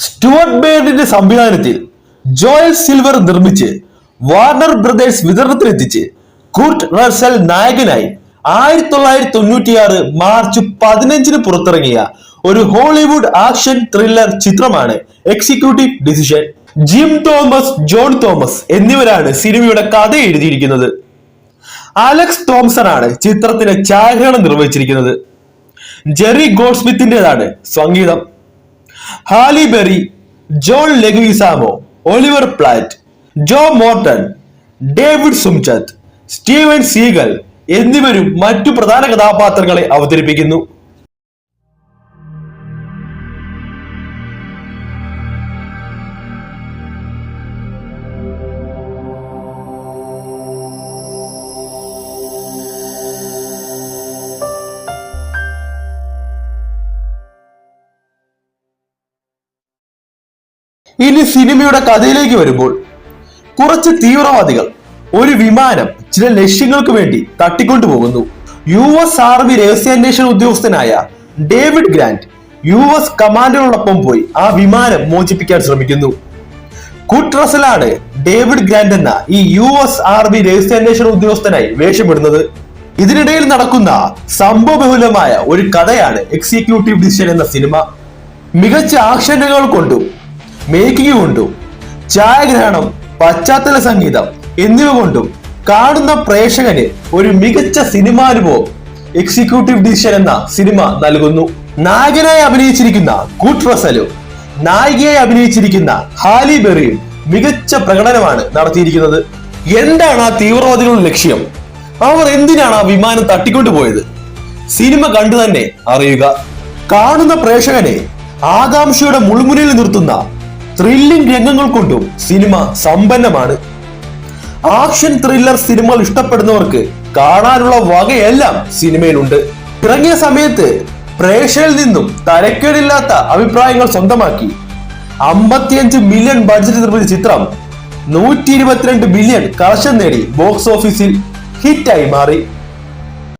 Stuart ബേർഡിന്റെ സംവിധാനത്തിൽ Joel Silver നിർമ്മിച്ച് വാർണർ ബ്രദേഴ്സ് വിതരണത്തിലെത്തിച്ച് കുർട്ട് റസൽ നായകനായി ആയിരത്തി തൊള്ളായിരത്തി തൊണ്ണൂറ്റിയാറ് മാർച്ച് പതിനഞ്ചിന് പുറത്തിറങ്ങിയ ഒരു ഹോളിവുഡ് ആക്ഷൻ ത്രില്ലർ ചിത്രമാണ് Executive Decision. Jim Thomas John Thomas എന്നിവരാണ് സിനിമയുടെ കഥ എഴുതിയിരിക്കുന്നത്. അലക്സ് തോംസൺ ആണ് ചിത്രത്തിന് ഛായാഗ്രഹണം നിർവഹിച്ചിരിക്കുന്നത്. ജെറി ഗോഡ്സ്മിത്തിന്റേതാണ് സംഗീതം. Halle Berry John Leguizamo Oliver Platt Joe Morton David Suchet Steven Seagal എന്നിവരും മറ്റു പ്രധാന കഥാപാത്രങ്ങളെ അവതരിപ്പിക്കുന്നു. ഇനി സിനിമയുടെ കഥയിലേക്ക് വരുമ്പോൾ കുറച്ച് തീവ്രവാദികൾ ഒരു വിമാനം ചില ലക്ഷ്യങ്ങൾക്ക് വേണ്ടി തട്ടിക്കൊണ്ടുപോകുന്നു. യു എസ് ആർമി രഹസ്യാന്വേഷണ ഉദ്യോഗസ്ഥനായ ഡേവിഡ് ഗ്രാൻഡ് യു എസ് കമാൻഡറിനോടൊപ്പം പോയി ആ വിമാനം മോചിപ്പിക്കാൻ ശ്രമിക്കുന്നു. കുട്ട് ഡേവിഡ് ഗ്രാൻഡ് എന്ന ഈ യു എസ് ആർമി രഹസ്യാന്വേഷണ ഉദ്യോഗസ്ഥനായി വേഷമിടുന്നത്. ഇതിനിടയിൽ നടക്കുന്ന സംഭവബഹുലമായ ഒരു കഥയാണ് എക്സിക്യൂട്ടീവ് ഡിസിഷൻ എന്ന സിനിമ. മികച്ച ആക്ഷനുകൾ കൊണ്ടും മേക്കിംഗ് കൊണ്ടും ഛായാഗ്രഹണം പശ്ചാത്തല സംഗീതം എന്നിവ കൊണ്ടും കാണുന്ന പ്രേക്ഷകന് ഒരു മികച്ച സിനിമാനുഭവം എക്സിക്യൂട്ടീവ് ഡിസിഷൻ എന്ന സിനിമ നൽകുന്നു. നായകനായി അഭിനയിച്ചിരിക്കുന്ന കൂട്ട് റസലും നായികയായി അഭിനയിച്ചിരിക്കുന്ന ഹാലി ബെറിയും മികച്ച പ്രകടനമാണ് നടത്തിയിരിക്കുന്നത്. എന്താണ് ആ തീവ്രവാദികളുടെ ലക്ഷ്യം? അവർ എന്തിനാണ് ആ വിമാനം തട്ടിക്കൊണ്ടുപോയത്? സിനിമ കണ്ടു തന്നെ അറിയുക. കാണുന്ന പ്രേക്ഷകനെ ആകാംക്ഷയുടെ മുൾമുനയിൽ നിർത്തുന്ന ത്രില്ലിംഗ് രംഗങ്ങൾ കൊണ്ടും സിനിമ സമ്പന്നമാണ്. ആക്ഷൻ ത്രില്ലർ സിനിമകൾ ഇഷ്ടപ്പെടുന്നവർക്ക് കാണാനുള്ള വകയെല്ലാം സിനിമയിലുണ്ട്. ഇറങ്ങിയ സമയത്ത് പ്രേക്ഷകരിൽ നിന്നും തരക്കേടില്ലാത്ത അഭിപ്രായങ്ങൾ സ്വന്തമാക്കി. അമ്പത്തിയഞ്ച് മില്യൺ ബഡ്ജറ്റ് നിർമ്മിച്ച ചിത്രം നൂറ്റി ഇരുപത്തിരണ്ട് ബില്യൺ കളക്ഷൻ നേടി ബോക്സ് ഓഫീസിൽ ഹിറ്റായി മാറി.